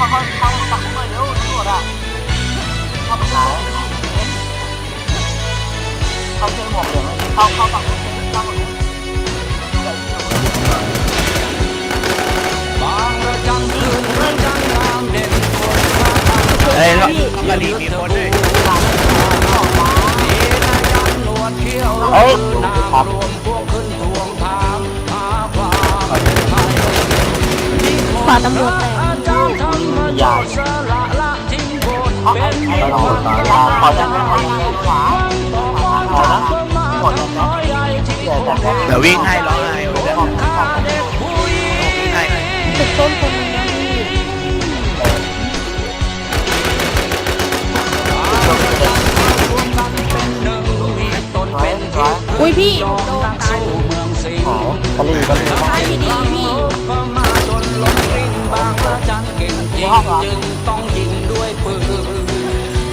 ค่อยๆตั้งตั้งไปเร็วตำรวจอ่เขาไปแล้วเขาเจอหมอกเหลืองเขาเขาฝั่งนู้นเาฝั่งนู้เอ้ยแล้วดีมีคนด้วยเอ้ยคบฝ่าตำรวจไธรรมโจสละละทิ้งบทเป็นเพียงเราคนตาเดีลายวพอจะไม่ให้ขวาต่อมาทำมาทำน้อยใหญ่เดี๋ยววิ่งให้ร้องไห้คนฆ่าเด็กผู้หญิงวิ่งให้ตึกต้นคนนึงนะพี่รวมกันเป็นหนึ่งมีตนเป็นอุ้ยพี่ยอมตั้งสู้เมืองสิงห์กะหรี่กะหรี่ท้ายพี่ดีพี่ เก่งจริงจึงต้องยิงด้วยปืน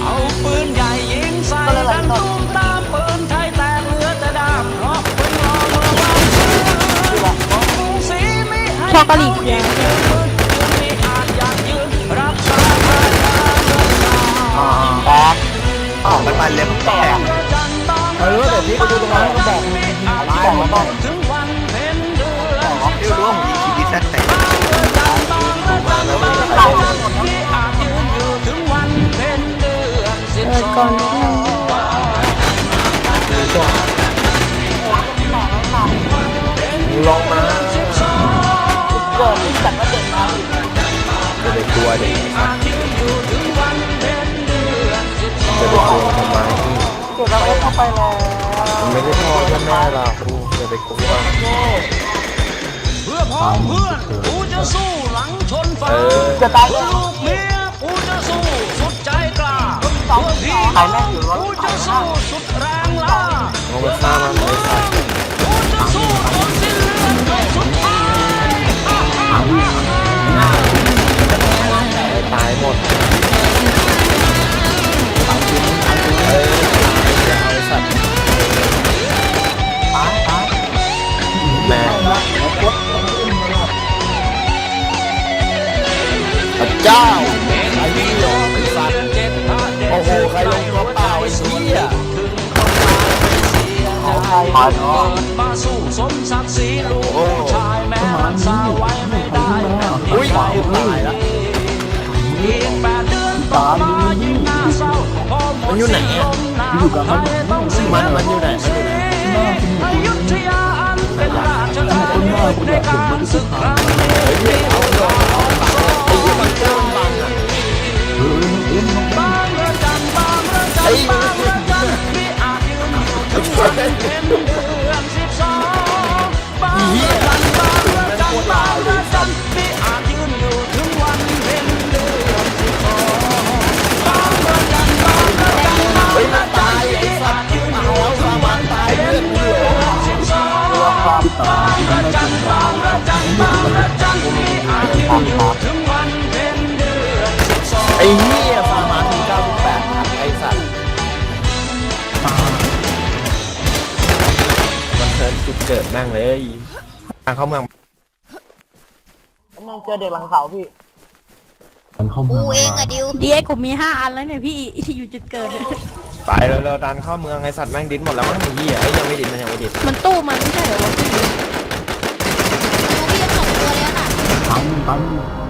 เอาปืนใหญ่ยิงใส่กันตุ้มตามปืนไทยแตกเหลือแต่ดามเพราะปืนรอเมื่อวานซื้อของกรุงศรีไม่ให้ชอบกะหรี่เขียวไม่อาจอยากยืนรักษาพระยาเมืองชาแปดมันมันเล็บแตกเออเดี๋ยวนี้ไปดูตรงนั้นก็บอกบอกแล้วบอกถึงวันเพ็ญเดือนไม่รู้ว่าผมยิงทีแท้แตกที่อาจยืนอยู่ถึงวันเพ็ญ เอนสิบเปิดก่อนงนิดนึงลงมาสิบสองเกิดที่จัดว่าเด็กมาจะไปกลัวเด็กอาที่เพ็ญเดือะไปกลัวทำไมเดี๋ยวเราเข้าไปแล้วไม่ได้พ่อแค่แม่เราจะไปกลัว เพื่อพ้องเพื่อนกูจะสู้หลังชนฟ้าจะตายก็ลูกเมียกูจะสู้สุดใจกล้าเพื่อพี่น้องกูจะสู้สุดแรงล้าเอาไปฆ่ามันเลยสัตว์กูจะสู้จนสิ้น เจ้าไอ้นี่ลงไอ้สัตว์โอ้โห ใครลงตัวเปล่าไอ้เหี้ยใครมาเนาะมาสู้สมศักดิ์ศรีลูกชายแม้รักษาไว้ไม่ได้อุ้ยตายแล้วอีกแปดเดือนต่อมายิ่งน่าเศร้าพอหมดสิ้นลมหนาวไทยต้องเสียมันมันอยู่ไหนมันอยู่ไหนอยุธยาอันเป็นราชธานีในการศึกครั้ ไอ้เหี้ย จุดเกิดแม่งเลยทางเข้าเมืองนั่งเจอเด็กหลังเสาพี่กูเองอะดิวดีเอ็กผมมีห้าอันแล้วเนี่ยพี่ที่อยู่จุดเกิดเนี่ยไปแล้วเราดันเข้าเมืองไอ้สัตว์แม่งดิ้นหมดแล้วมั้งไอ้เหี้ยไอ้ยยังไม่ดิ้นมันยังไม่ดิ้นมันตู้มันไม่ใช่เหรอวะพี่ กูพี่ยังสองตัวเลยอะค่ะ